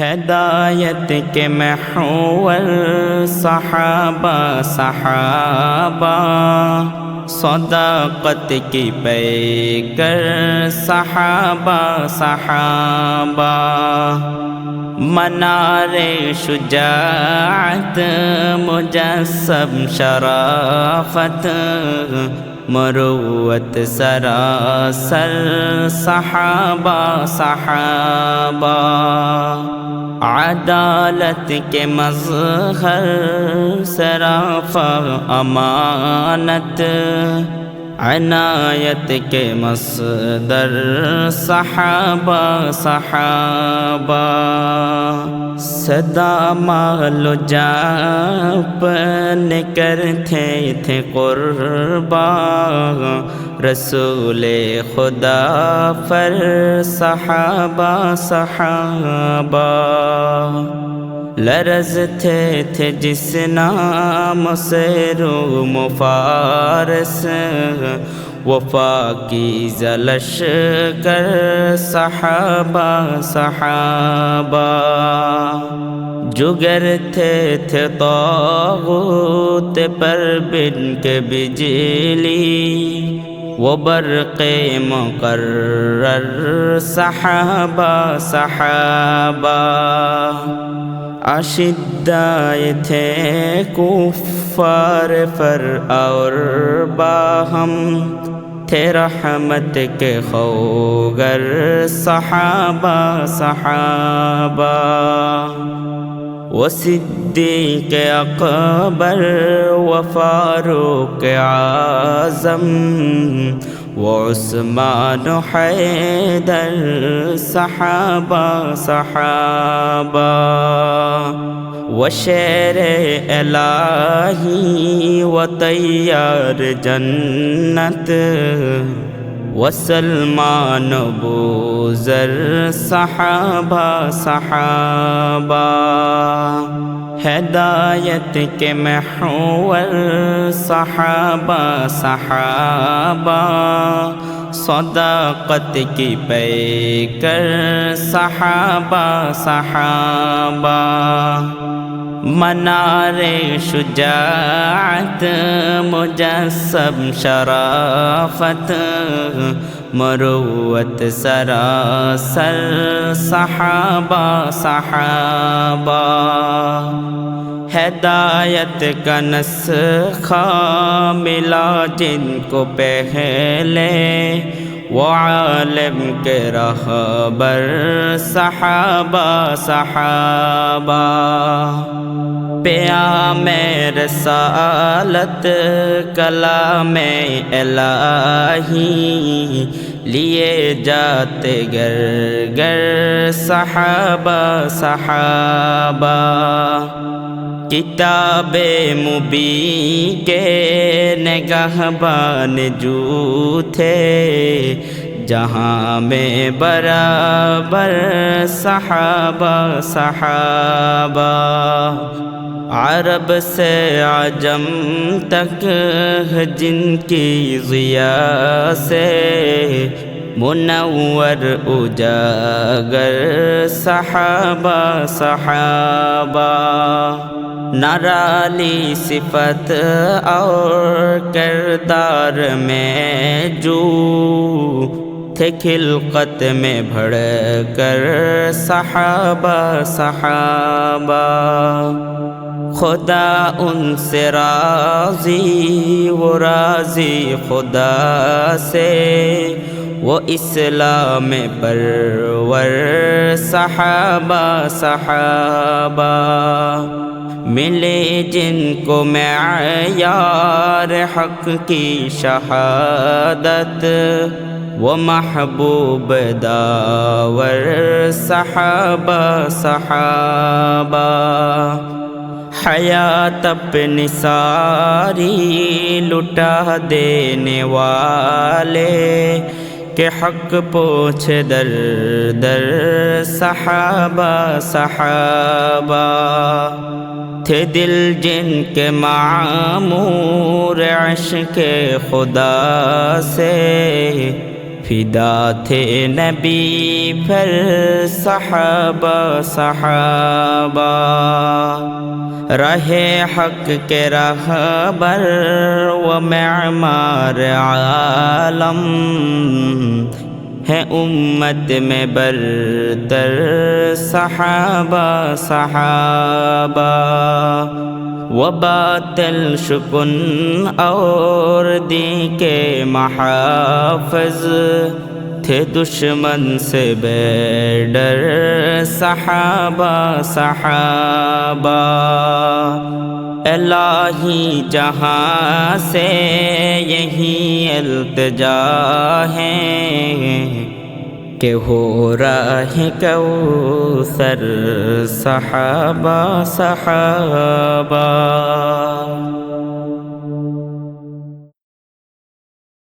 ہدایت کے محور صحابہ صحابہ۔ صداقت کی پیکر صحابہ صحابہ۔ منار شجاعت مجسم شرافت مروت سراسر صحابہ صحابہ عدالت کے مظہر سراف امانت. عنایت کے مصدر صحابہ صحابہ صدا مال جاپ نکر تھے تھے قربا۔ رسول خدا فر صحابہ۔ صحابہ لرز تھے تھے جس نام سے روم فارس۔ وفا کی زلش کر صحابہ صحابہ جگر تھے تھے طاغوت پر بن کے بجلی. وہ برق مقرر صحابہ صحابہ اشدائے تھے کفار فر اور باہم تھے رحمت کے خوگر صحابہ صحابہ۔ وہ صدیق اکبر و فاروق اعظم۔ وعثمان حیدر صحابہ صحابہ۔ وشیر الہی و تیار جنت وسلمان بوزر صحابہ صحابہ ہدایت کے محور صحابہ صحابہ صداقت کی پے کر صحابہ صحابہ منار شجاعت مجسم شرافت مروت سراسر صحابہ صحابہ ہدایت کا نسخہ ملا جن کو پہلے وہ عالم کے رہبر صحابہ صحابہ۔ پیا میں رسالت، کلام الہی۔ لیے جاتے گر گر، صحابہ صحابہ۔ کتاب مبی کے نگاہ بان جو تھے جہاں میں برابر صحابہ صحابہ۔ عرب سے عجم تک جن کی ضیا سے۔ منور اجاگر صحابہ صحابہ۔ نرالی صفت اور کردار میں جو تھے خلقت میں بڑھ کر صحابہ صحابہ۔ خدا ان سے راضی، وہ راضی خدا سے۔ وہ اسلام پرور، صحابہ صحابہ۔ ملے جن کو معیار حق کی شہادت، وہ محبوب داور، صحابہ صحابہ۔ حیات اپنی ساری لٹا دینے والے کہ حق پوچھ در در صحابہ صحابہ تھے دل جن کے معمور عشق خدا سے فدا تھے نبی پھر صحابہ صحابہ رہے حق کے راہ بر و معمار عالم ہے امت میں برتر صحابہ صحابہ۔ و باطل شکن اور دی کے محافظ۔ تھے دشمن سے بے ڈر۔ صحابہ صحابہ۔ الہی جہاں سے یہی التجا ہے کہ ہو راہ کوثر۔ صحابہ صحابہ۔